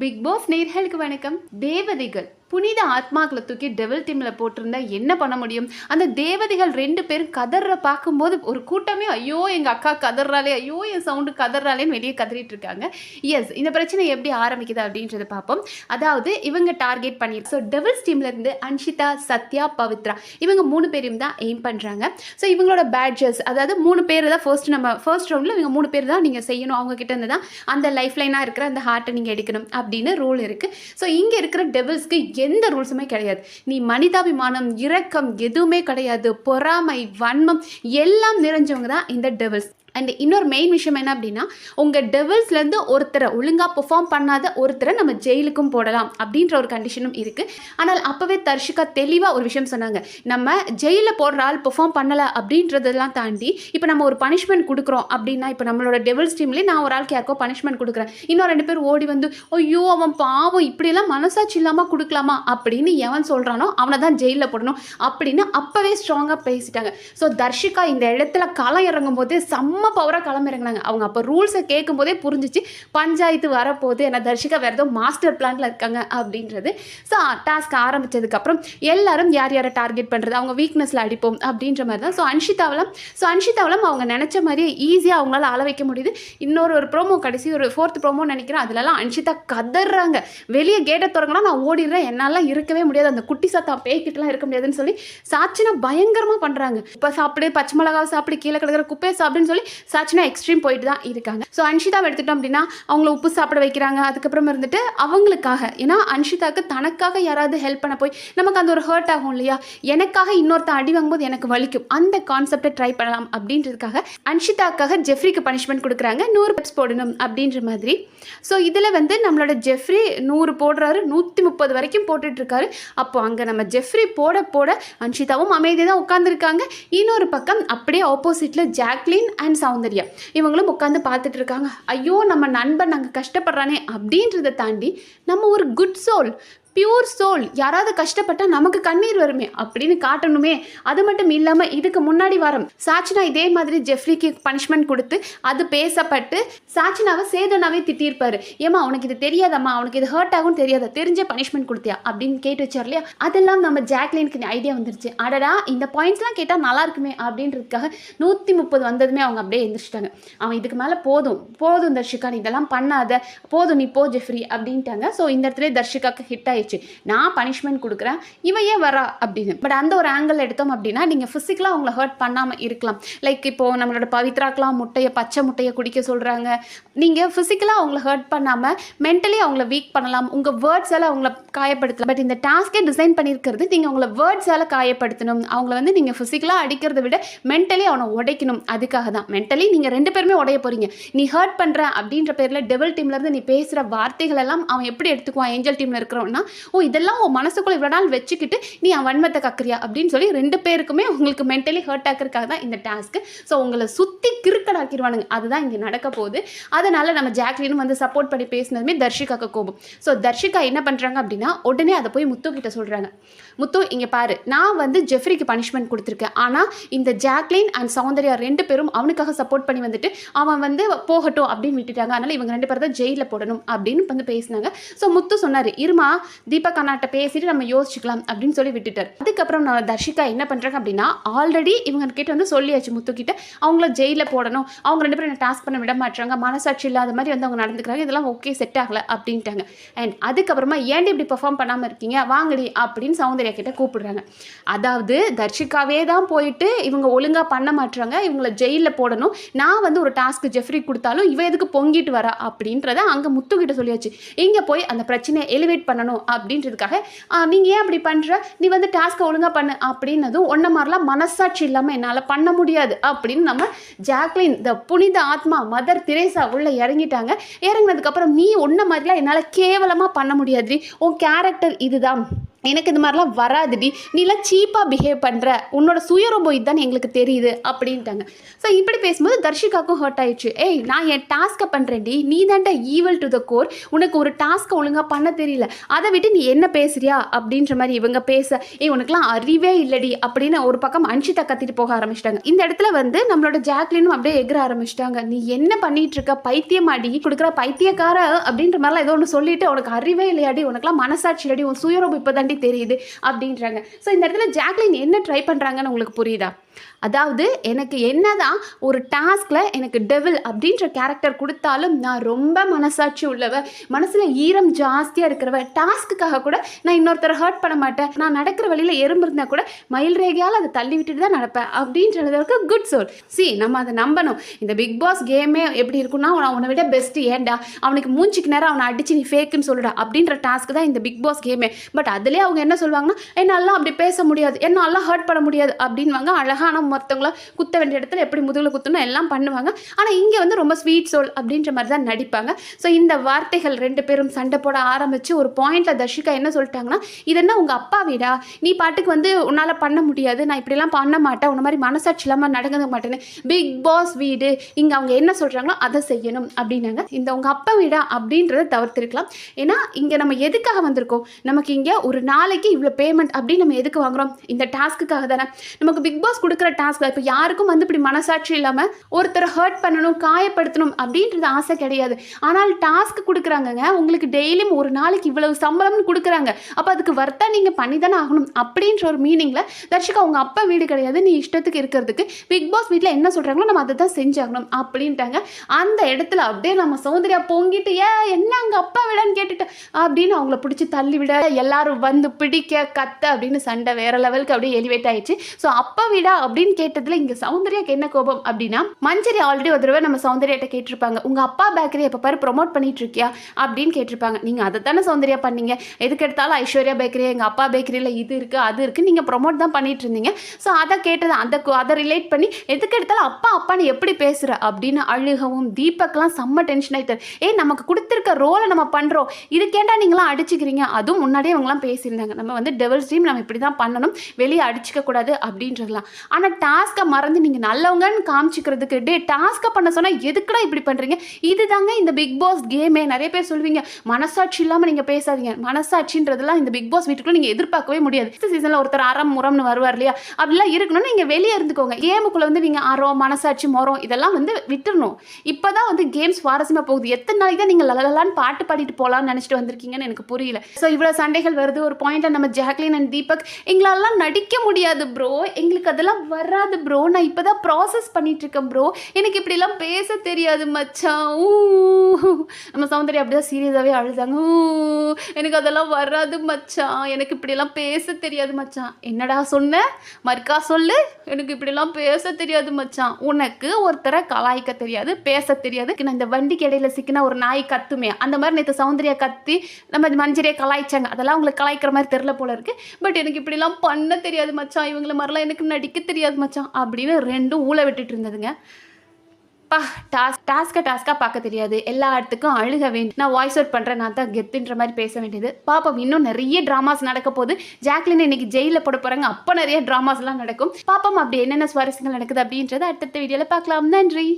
Big pass நேர்களுக்கு வணக்கம். தேவதைகள். புனித ஆத்மாக்களை தூக்கி டெவல் டீமில் போட்டிருந்தா என்ன பண்ண முடியும்? அந்த தேவதைகள் ரெண்டு பேரும் கதற பார்க்கும்போது ஒரு கூட்டமே ஐயோ எங்கள் அக்கா கதறாலே ஐயோ என் சவுண்டு கதறாலேன்னு வெளியே கதறிட்டு இருக்காங்க. எஸ் இந்த பிரச்சனை எப்படி ஆரம்பிக்குது அப்படின்றத பார்ப்போம். அதாவது இவங்க டார்கெட் பண்ணியிருக்கு ஸோ டெவல்ஸ் டீம்லேருந்து அன்ஷிதா சத்யா பவித்ரா இவங்க மூணு பேரையும் தான் எய்ம் பண்ணுறாங்க ஸோ இவங்களோட பேட்ஜஸ் அதாவது மூணு பேர் தான் ஃபர்ஸ்ட் நம்ம ஃபர்ஸ்ட் ரவுண்டில் இவங்க மூணு பேர் தான் நீங்கள் செய்யணும். அவங்க கிட்ட இருந்து தான் அந்த லைஃப் லைனாக இருக்கிற அந்த ஹார்ட்டை நீங்கள் எடுக்கணும் அப்படின்னு ரூல் இருக்குது ஸோ இங்கே இருக்கிற டெவில்ஸ்க்கு எந்த ரூல்ஸுமே கிடையாது. நீ மனிதாபிமானம் இரக்கம் எதுவுமே கிடையாது. பொறாமை வன்மம் எல்லாம் நிறைஞ்சவங்க தான் இந்த டெவல்ஸ் அண்ட் இன்னொரு மெயின் விஷயம் என்ன அப்படின்னா உங்கள் டெவல்ஸ்லேருந்து ஒருத்தரை ஒழுங்காக பெர்ஃபார்ம் பண்ணாத ஒருத்தரை நம்ம ஜெயிலுக்கும் போடலாம் அப்படின்ற ஒரு கண்டிஷனும் இருக்குது ஆனால் அப்போவே தர்ஷிகா தெளிவாக ஒரு விஷயம் சொன்னாங்க. நம்ம ஜெயிலில் போடுற ஆள் பெர்ஃபார்ம் பண்ணலை அப்படின்றதெல்லாம் தாண்டி இப்போ நம்ம ஒரு பனிஷ்மெண்ட் கொடுக்குறோம் அப்படின்னா இப்போ நம்மளோட டெவல்ஸ் டீம்லேயே நான் ஒரு ஆளுக்கு யாருக்கோ பனிஷ்மெண்ட் கொடுக்குறேன். இன்னும் ரெண்டு பேர் ஓடி வந்து ஐயோ அவன் பாவம் இப்படியெல்லாம் மனசாட்சி இல்லாமல் கொடுக்கலாமா? அப்படின்னு எவன் சொல்கிறானோ அவனை தான் ஜெயிலில் போடணும் அப்படின்னு அப்போவே ஸ்ட்ராங்காக பேசிட்டாங்க. ஸோ தர்ஷிகா இந்த இடத்துல களம் இறங்கும் போது செம்ம பவராக கிளம்பிறங்கினாங்க அவங்க அப்போ ரூல்ஸை கேட்கும் போதே புரிஞ்சிச்சு. பஞ்சாயத்து வரப்போகுது ஏன்னா தர்ஷிகா வேறு ஏதோ மாஸ்டர் பிளான்ல இருக்காங்க அப்படின்றது. ஸோ டாஸ்க் ஆரம்பிச்சதுக்கப்புறம் எல்லாரும் யார் யாரை டார்கெட் பண்ணுறது அவங்க வீக்னஸில் அடிப்போம் அப்படின்ற மாதிரி தான். ஸோ அன்ஷிதாவலம் ஸோ அன்ஷிதாவலம் அவங்க நினச்ச மாதிரியே ஈஸியாக அவங்களால அள வைக்க முடியுது. இன்னொரு ஒரு ப்ரோமோ கடைசி ஒரு ஃபோர்த் ப்ரோமோ நினைக்கிறேன். அதிலலாம் அன்ஷிதா கதறாங்க. வெளியே கேட்டை திறங்கன்னா நான் ஓடிடுறேன். என்னால் இருக்கவே முடியாது. அந்த குட்டி சத்தா பேய்கிட்டலாம் இருக்க முடியாதுன்னு சொல்லி சாட்சினா பயங்கரமாக பண்ணுறாங்க இப்போ சாப்பிடு பச்சை மிளகாவை சாப்பிடு கீழே கிடக்கிற குப்பையை சாப்பிடுன்னு சொல்லி சாச்சினா எக்ஸ்ட்ரீம் போயிட்டு தான் இருக்காங்க. ஸோ அன்ஷிதாவை எடுத்துட்டோம் அப்படின்னா அவங்கள உப்பு சாப்பிட வைக்கிறாங்க. அதுக்கப்புறம் இருந்துட்டு அவங்களுக்காக ஏன்னா அன்ஷிதாவுக்கு தனக்காக யாராவது ஹெல்ப் பண்ண போய் நமக்கு அந்த ஒரு ஹர்ட் ஆகும் இல்லையா? எனக்காக இன்னொருத்தன் அடி வாங்கும்போது எனக்கு வலிக்கும். அந்த கான்செப்டை ட்ரை பண்ணலாம் அப்படின்றதுக்காக அன்ஷிதாக்காக ஜெஃப்ரிக்கு பனிஷ்மெண்ட் கொடுக்குறாங்க. நூறு பெப்ஸ் போடணும் அப்படின்ற மாதிரி. ஸோ இதில் வந்து நம்மளோட ஜெஃப்ரி நூறு போடுறாரு. நூற்றி முப்பது வரைக்கும் போட்டுட்டு இருக்காரு அப்போ அங்கே நம்ம ஜெஃப்ரி போட போட அன்ஷிதாவும் அமைதியாக தான் உட்காந்துருக்காங்க இன்னொரு பக்கம் அப்படியே ஆப்போசிட்டில் ஜாக்லின் அண்ட் சௌந்தர்யா. இவங்களும் உட்காந்து பார்த்துட்டு இருக்காங்க ஐயோ நம்ம நண்பன் நாங்கள் கஷ்டப்படுறானே அப்படின்றத தாண்டி நம்ம ஒரு குட் சோல் பியூர் சோல் யாராவது கஷ்டப்பட்டா நமக்கு கண்ணீர் வருமே அப்படின்னு காட்டணுமே. அது மட்டும் இல்லாமல் இதுக்கு முன்னாடி வாரம் சாச்சினா இதே மாதிரி ஜெஃப்ரிக்கு பனிஷ்மெண்ட் கொடுத்து அது பேசப்பட்டு சாச்சினாவை சேதனாவே திட்டியிருப்பாரு. ஏமா உனக்கு இது தெரியாதம்மா உனக்கு இது ஹர்ட் ஆகும் தெரியாத? தெரிஞ்ச பனிஷ்மெண்ட் கொடுத்தியா? அப்படின்னு கேட்டு வச்சார் இல்லையா? அதெல்லாம் நம்ம ஜாக்லினுக்கு ஐடியா வந்துருச்சு. அடடா இந்த பாயிண்ட்ஸ்லாம் கேட்டால் நல்லா இருக்குமே அப்படின்றதுக்காக நூற்றி முப்பது வந்ததுமே அவங்க அப்படியே எழுந்திரிச்சிட்டாங்க அவன் இதுக்கு மேலே போதும். போதும் தர்ஷிகா நீ இதெல்லாம் பண்ணாத. போதும் நீ போ ஜெஃப்ரி அப்படின்ட்டாங்க. ஸோ இந்த இடத்துல தர்ஷிகாக்கு ஹிட் ஆகி ஆயிடுச்சு. நான் பனிஷ்மெண்ட் கொடுக்குறேன் இவன் ஏன் வரா அப்படின்னு. பட் அந்த ஒரு ஆங்கிள் எடுத்தோம் அப்படின்னா நீங்கள் ஃபிசிக்கலாக அவங்கள ஹர்ட் பண்ணாமல் இருக்கலாம். லைக் இப்போது நம்மளோட பவித்ராக்கெலாம் முட்டையை பச்சை முட்டையை குடிக்க சொல்கிறாங்க நீங்கள் ஃபிசிக்கலாக அவங்கள ஹர்ட் பண்ணாமல் மென்டலி அவங்கள வீக் பண்ணலாம். உங்கள் வேர்ட்ஸால் அவங்கள காயப்படுத்தலாம். பட் இந்த டாஸ்கே டிசைன் பண்ணியிருக்கிறது நீங்கள் அவங்கள வேர்ட்ஸால் காயப்படுத்தணும். அவங்கள வந்து நீங்கள் ஃபிசிக்கலாக அடிக்கிறத விட மென்டலி அவனை உடைக்கணும். அதுக்காக தான். மென்டலி நீங்கள் ரெண்டு பேருமே உடைய போகிறீங்க நீ ஹர்ட் பண்ணுற அப்படின்ற பேரில் டெவல் டீம்லேருந்து நீ பேசுகிற வார்த்தைகள் எல்லாம் அவன் எப்படி எடுத்துக்குவான்? ஏஞ்சல் டீமில் இருக்கிறவன்னா ஓ இதெல்லாம் உன் மனசுக்குள்ள இவ்வளோ நாள் வச்சுக்கிட்டு நீ அவன் வன்மத்தை கக்குறியா அப்படின்னு சொல்லி ரெண்டு பேருக்குமே உங்களுக்கு மென்டலி ஹர்ட் ஆக்கிறதுக்காக தான் இந்த டாஸ்க்கு ஸோ உங்களை சுற்றி கிறுக்கடாக்கிடுவானுங்க. அதுதான் இங்கே நடக்க போகுது. அதனால் நம்ம ஜாக்லினும் வந்து சப்போர்ட் பண்ணி பேசினதுமே தர்ஷிகாக்கு கோபம். ஸோ தர்ஷிகா என்ன பண்ணுறாங்க அப்படின்னா உடனே அதை போய் முத்து கிட்ட சொல்கிறாங்க முத்து இங்கே பாரு. நான் வந்து ஜெஃப்ரிக்கு பனிஷ்மெண்ட் கொடுத்துருக்கேன். ஆனால் இந்த ஜாக்லின் அண்ட் சௌந்தர்யா ரெண்டு பேரும் அவனுக்காக சப்போர்ட் பண்ணி வந்துட்டு அவன் வந்து போகட்டும் அப்படின்னு விட்டுட்டாங்க. அதனால் இவங்க ரெண்டு பேர் தான் ஜெயிலில் போடணும் அப்படின்னு வந்து பேசினாங்க. ஸோ முத்து சொன்னார் இருமா தீபக் அண்ணாட்ட பேசிட்டு நம்ம யோசிச்சுக்கலாம் அப்படின்னு சொல்லி விட்டுட்டார். அதுக்கப்புறம் நான் தர்ஷிகா என்ன பண்ணுறாங்க அப்படின்னா ஆல்ரெடி இவங்க கிட்ட வந்து சொல்லியாச்சு முத்து கிட்ட. அவங்கள ஜெயிலில் போடணும். அவங்க ரெண்டு பேரும் டாஸ்க் பண்ண விட மாட்டாங்க மனசாட்சி இல்லாத மாதிரி வந்து அவங்க நடந்துக்கிறாங்க. இதெல்லாம் ஓகே செட் ஆகலை அப்படின்ட்டாங்க. அண்ட் அதுக்கப்புறமா ஏன்டி இப்படி பெர்ஃபார்ம் பண்ணாமல் இருக்கீங்க? வாங்கடி அப்படின்னு சௌந்தர்யா கிட்ட கூப்பிடுறாங்க. அதாவது தர்ஷிகாவே தான் போயிட்டு இவங்க ஒழுங்காக பண்ண மாட்டாங்க இவங்கள ஜெயிலில் போடணும். நான் வந்து ஒரு டாஸ்க் ஜெஃப்ரி கொடுத்தாலும் இவ எதுக்கு பொங்கிட்டு வரா அப்படின்றத அங்கே முத்துக்கிட்ட சொல்லியாச்சு. இங்கே போய் அந்த பிரச்சனையை எலிவேட் பண்ணணும் அப்படின்றதுக்காக நீங்கள் ஏன் அப்படி பண்ணுற நீ வந்து டாஸ்க்கை ஒழுங்காக பண்ணு. அப்படின்னதும் ஒன்றை மாதிரிலாம் மனசாட்சி இல்லாமல் என்னால் பண்ண முடியாது அப்படின்னு நம்ம ஜாக்லின் த புனித ஆத்மா மதர் திரேசா உள்ள இறங்கிட்டாங்க. இறங்கினதுக்கப்புறம் நீ ஒன்றை மாதிரிலாம் என்னால் கேவலமாக பண்ண முடியாது உன் கேரக்டர் இதுதான். எனக்கு இது மாதிரிலாம் வராதுடி. நீலாம் சீப்பாக பிஹேவ் பண்ணுற உன்னோட சுயரூபம் இதுதான் எங்களுக்கு தெரியுது அப்படின்ட்டாங்க. ஸோ இப்படி பேசும்போது தர்ஷிகாக்கும் ஹர்ட் ஆயிடுச்சு. ஏய் நான் என் டாஸ்க்கை பண்ணுறேன்டி நீ தான்டா ஈவல் டு த கோர் உனக்கு ஒரு டாஸ்க்கை ஒழுங்காக பண்ண தெரியல. அதை விட்டு நீ என்ன பேசுறியா அப்படின்ற மாதிரி இவங்க பேச ஏய் உனக்குலாம் அறிவே இல்லடி அப்படின்னு ஒரு பக்கம் அன்ஷிதா கத்திட்டு போக ஆரம்பிச்சிட்டாங்க. இந்த இடத்துல வந்து நம்மளோட ஜாக்லினும் அப்படியே எகிர ஆரம்பிச்சிட்டாங்க. நீ என்ன பண்ணிட்டு இருக்க பைத்தியமாடி. கொடுக்குற பைத்தியக்கார அப்படின்ற மாதிரிலாம் ஏதோ ஒன்று சொல்லிட்டு உனக்கு அறிவே இல்லையாடி. உனக்குலாம் மனசாட்சி இல்லடி உன் சுயரூபம் இப்போ தெரியுது அப்படின்றாங்க. ஸோ இந்த இடத்துல ஜாக்லின் என்ன ட்ரை பண்ணுறாங்கன்னு உங்களுக்கு புரியுதா? அதாவது எனக்கு என்னதான் ஒரு டாஸ்கில் எனக்கு டெவில் அப்படின்ற கேரக்டர் கொடுத்தாலும் நான் ரொம்ப மனசாட்சி உள்ளவ மனசில் ஈரம் ஜாஸ்தியாக இருக்கிறவ டாஸ்க்குக்காக கூட நான் இன்னொருத்தரை ஹர்ட் பண்ண மாட்டேன். நான் நடக்கிற வழியில் எறும்பு இருந்தால் கூட மயில் ரேகையால் அதை தள்ளி விட்டுட்டு தான் நடப்பேன் அப்படின்றதுக்கு குட் சோல் சி நம்ம அதை நம்பணும். இந்த பிக் பாஸ் கேமே எப்படி இருக்குன்னா அவனை அவனை விட பெஸ்ட்டு ஏன்டா? அவனுக்கு மூஞ்சிக்கு நேரம் அவனை அடிச்சு நீ ஃபேக்குன்னு சொல்லுடா அப்படின்ற டாஸ்க் தான் இந்த பிக் பாஸ் கேமே பட் அதுலேயே அவங்க என்ன சொல்லுவாங்கன்னா என்னாலாம் அப்படி பேச முடியாது என்னாலாம் ஹர்ட் பண்ண முடியாது அப்படின்வாங்க அழகான மொத்தவங்கள குத்த வேண்டிய இடத்துல எப்படி முதுகில் குத்தணும் எல்லாம் பண்ணுவாங்க. ஆனால் இங்கே வந்து ரொம்ப ஸ்வீட் சோல் அப்படின்ற மாதிரி தான் நடிப்பாங்க. ஸோ இந்த வார்த்தைகள் ரெண்டு பேரும் சண்டை போட ஆரம்பித்து ஒரு பாயிண்டில் தர்ஷிகா என்ன சொல்லிட்டாங்கன்னா இது என்ன உங்கள் அப்பா வீடா? நீ பாட்டுக்கு வந்து உன்னால் பண்ண முடியாது. நான் இப்படிலாம் பண்ண மாட்டேன். உன்ன மாதிரி மனசாட்சி இல்லாமல் நடக்க மாட்டேன்னு. பிக் பாஸ் வீடு. இங்கே அவங்க என்ன சொல்கிறாங்களோ அதை செய்யணும் அப்படின்னாங்க. இந்த உங்கள் அப்பா வீடா அப்படின்றத தவிர்த்திருக்கலாம். ஏன்னா இங்கே நம்ம எதுக்காக வந்திருக்கோம்? நமக்கு இங்கே ஒரு நாளைக்கு இவ்வளோ பேமெண்ட் அப்படின்னு நம்ம எதுக்கு வாங்குறோம்? இந்த டாஸ்க்குக்காக தானே. நமக்கு பிக் பாஸ் கொடுக்குற டாஸ்க் இப்போ யாருக்கும் வந்து இப்படி மனசாட்சி இல்லாமல் ஒருத்தரை ஹர்ட் பண்ணணும் காயப்படுத்தணும் அப்படின்றது ஆசை கிடையாது. ஆனால் டாஸ்க் கொடுக்குறாங்கங்க உங்களுக்கு டெய்லியும் ஒரு நாளைக்கு இவ்வளவு சம்பளம்னு கொடுக்குறாங்க. அப்போ அதுக்கு வர்த்தா நீங்கள் பண்ணி தானே ஆகணும் அப்படின்ற ஒரு மீனிங்கில் தர்ஷிகா உங்கள் அப்பா வீடு கிடையாது நீ இஷ்டத்துக்கு இருக்கிறதுக்கு பிக் பாஸ் வீட்டில் என்ன சொல்கிறாங்களோ நம்ம அதை தான் செஞ்சாகணும் அப்படின்ட்டாங்க. அந்த இடத்துல அப்படியே நம்ம சௌந்தர்யா பொங்கிட்டு ஏ என்ன அங்கே அப்பா விடன்னு கேட்டுட்டு? அப்படின்னு அவங்கள பிடிச்சி தள்ளி விட எல்லாரும் வந்து பிடிக்க கத்த அப்படின்னு சண்டை வேற லெவலுக்கு அப்படியே எலிவேட் ஆயிடுச்சு. ஸோ அப்பா வீடா அப்படின்னு கேட்டதுல இங்கே சௌந்தர்யாக்கு என்ன கோபம் அப்படின்னா மஞ்சரி ஆல்ரெடி ஒரு தடவை நம்ம சௌந்தர்யாட்ட கேட்டிருப்பாங்க. உங்கள் அப்பா பேக்கரி எப்போ பாரு ப்ரொமோட் பண்ணிட்டு இருக்கியா அப்படின்னு கேட்டிருப்பாங்க. நீங்கள் அதை தானே சௌந்தர்யா பண்ணீங்க. எதுக்கு எடுத்தாலும் ஐஸ்வர்யா பேக்கரி எங்கள் அப்பா பேக்கரியில் இது இருக்குது அது இருக்குது நீங்கள் ப்ரொமோட் தான் பண்ணிட்டு இருந்தீங்க. ஸோ அதை கேட்டது அந்த அதை ரிலேட் பண்ணி எதுக்கு எடுத்தாலும் அப்பா அப்பான்னு எப்படி பேசுகிற அப்படின்னு அழுகவும் தீபக்லாம் செம்ம டென்ஷன் ஆயிட்டார். ஏ நமக்கு கொடுத்துருக்க ரோலை நம்ம பண்ணுறோம் இதுக்கேண்டா நீங்களாம் அடிச்சுக்கிறீங்க? அதுவும் முன்னாடியே அவங்களாம் பேசியிருந்தாங்க. நம்ம வந்து டெவல் ஸ்ட்ரீம் நம்ம இப்படி தான் பண்ணணும். வெளியே அடிச்சுக்க கூடாது அப்படின்றதுலாம். ஆனால் டாஸ்க்கை மறந்து நீங்கள் நல்லவங்கன்னு காமிச்சிக்கிறதுக்கு டே டாஸ்க்கை பண்ண சொன்னால் எதுக்குடா இப்படி பண்ணுறீங்க இதுதாங்க இந்த பிக் பாஸ் கேமே. நிறைய பேர் சொல்லுவீங்க மனசாட்சி இல்லாமல் நீங்கள் பேசாதீங்க. மனசாட்சின்றதெல்லாம் இந்த பிக் பாஸ் வீட்டுக்குள்ள நீங்கள் எதிர்பார்க்கவே முடியாது. சீசனில் ஒருத்தர் அறம் முறம்னு வருவார் இல்லையா? அப்படிலாம் இருக்கணும்னு நீங்கள் வெளியே இருந்துக்கோங்க. கேமுக்குள்ளே வந்து நீங்கள் அறம் மனசாட்சி முறம் இதெல்லாம் வந்து விட்டுறணும். இப்போ தான் வந்து கேம் சுவாரஸ்யமாக போகுது. எத்தனை நாளைக்கு தான் நீங்கள் லலலான்னு பாட்டு பாடிட்டு போகலான்னு நினச்சிட்டு வந்திருக்கீங்கன்னு எனக்கு புரியல. ஸோ இவ்வளோ சண்டைகள் வருது. ஒரு பாயிண்ட்டில் நம்ம ஜாக்லின் அண்ட் தீபக் எங்களாலாம் நடிக்க முடியாது ப்ரோ எங்களுக்கு அதெல்லாம் வராது ப்ரோ நான் இப்போ தான் ப்ராசஸ் பண்ணிட்டு இருக்கேன் ப்ரோ எனக்கு இப்படிலாம் பேச தெரியாது மச்சான். ஊ. நம்ம சௌந்தர்யா அப்படிதான் சீரியஸாகவே அழுதாங்க. ஊ. எனக்கு அதெல்லாம் வராது மச்சான். எனக்கு இப்படிலாம் பேச தெரியாது மச்சான். என்னடா சொன்ன? மறுக்கா சொல்லு. எனக்கு இப்படிலாம் பேச தெரியாது மச்சான். உனக்கு ஒருத்தரை கலாய்க்க தெரியாது பேச தெரியாது. நான் இந்த வண்டிக்கு இடையில சிக்கினா ஒரு நாய் கத்துமே. அந்த மாதிரி நேற்று சௌந்தர்யா கத்தி நம்ம மஞ்சரியை கலாய்ச்சாங்க. அதெல்லாம் உங்களுக்கு கலாய்க்கிற மாதிரி தெரில போல இருக்கு. பட் எனக்கு இப்படிலாம் பண்ண தெரியாது மச்சான். இவங்கள மாதிரிலாம் எனக்கு நடிக்க தெரியாது மச்சான். அப்படின்னு ரெண்டும் ஊழ விட்டுட்டு இருந்ததுங்க. பா டாஸ் டாஸ்க்கை டாஸ்க்காக பார்க்க தெரியாது. எல்லா இடத்துக்கும் அழுக வேண்டும் நான் வாய்ஸ் அவுட் பண்ணுறேன் நான் தான் கெத்துன்ற மாதிரி பேச வேண்டியது. பாப்போம் இன்னும் நிறைய ட்ராமாஸ் நடக்க போகுது. ஜாக்லின் இன்னைக்கு ஜெயிலில் போட போகிறாங்க அப்போ நிறைய ட்ராமாஸ்லாம் நடக்கும். பாப்போம் அப்படி என்னென்ன சுவாரஸ்யங்கள் நடக்குது அப்படின்றத அடுத்தடுத்த வீடியோவில் பார்க்கலாம். நன்றி.